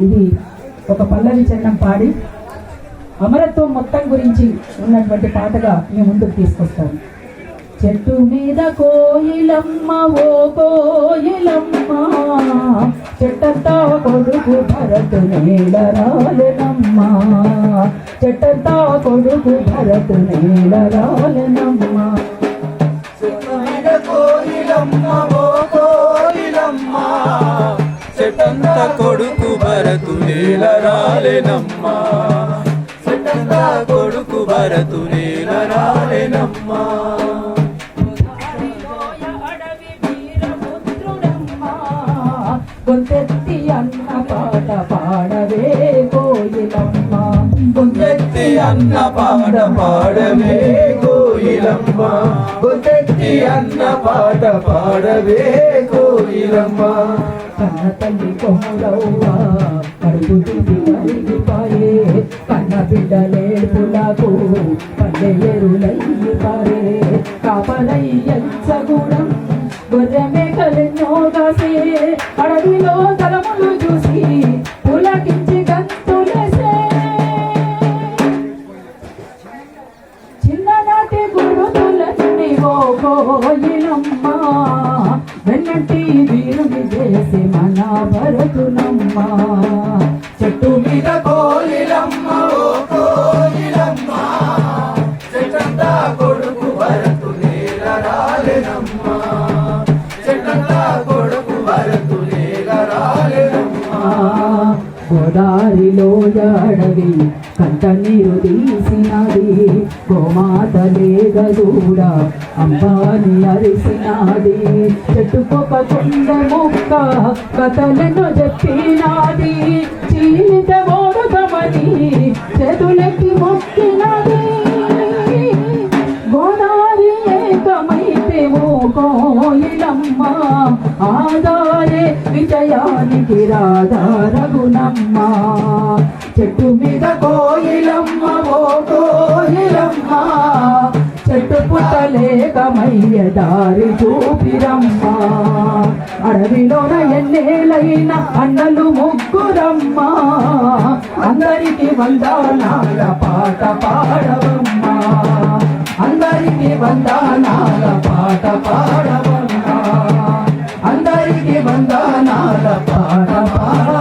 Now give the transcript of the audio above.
ఇది ఒక పల్లవి చరణం పాడి అమరత్వం మొత్తం గురించి ఉన్నటువంటి పాటగా మేము ముందుకు తీసుకొస్తాము. చెట్టు మీద కోయిలమ్మ ఓ కోయిలమ్మ చెట్టంతా కొడుకు భరతు నీలరాలనమ్మ. చెట్టంతా కొడుకు భరతు నేల రాలెనమ్మ భరతు నేల రాలేనమ్మ చెట్టంత కొడుకు భరతు నేల రాలేనమ్మ గొంతెత్తి అన్న పాట పాడవే కోయిలమ్మ. గొంతెత్తి అన్న పాట పాడవే కోయిలమ్మ బుద్ధి అన్న పాట పాడవే కోయిలమ్మ. కన్న తల్లి కొమ్ములవ్వా పడుపు తిండి కలిగిపాయే కన్న బిడ్డలేపులకు పల్లె ఎరులయ్యి పారే. కాపలయ్యంచగూడం గొర్రె మేకలెన్నో కాసే అడవిలో తలములు కోయిలమ్మ వెన్నటి వీరుని చేసి మన భరతునమ్మ గోదారిలో జాడవి కంట నీరు తీసినది గోమాత లేదూడ అంబాని అరిసినాది. చెట్టుకొక కొండ ముక్క కథలను చెప్పినది. జీవిత ఓడదమని చెదులకి మొక్కినది. గోదారి ఏకమైతే ఓ కోయిలమ్మ. ఆధారే విజయానికి రాధా రఘునమ్మ. చెట్టు మీద కోయిలమ్మ ఓ కోయిలమ్మ. చెట్టు పుట్టలేకమయ్య దారి చూపిరమ్మ. అడవిలోన ఎన్నేలైన అన్నలు ముగ్గురమ్మ. అందరికి వందనాల పాట పాడవమ్మ. అందరికి వందనాల పాట పాడవ పాడ పాడ పాడ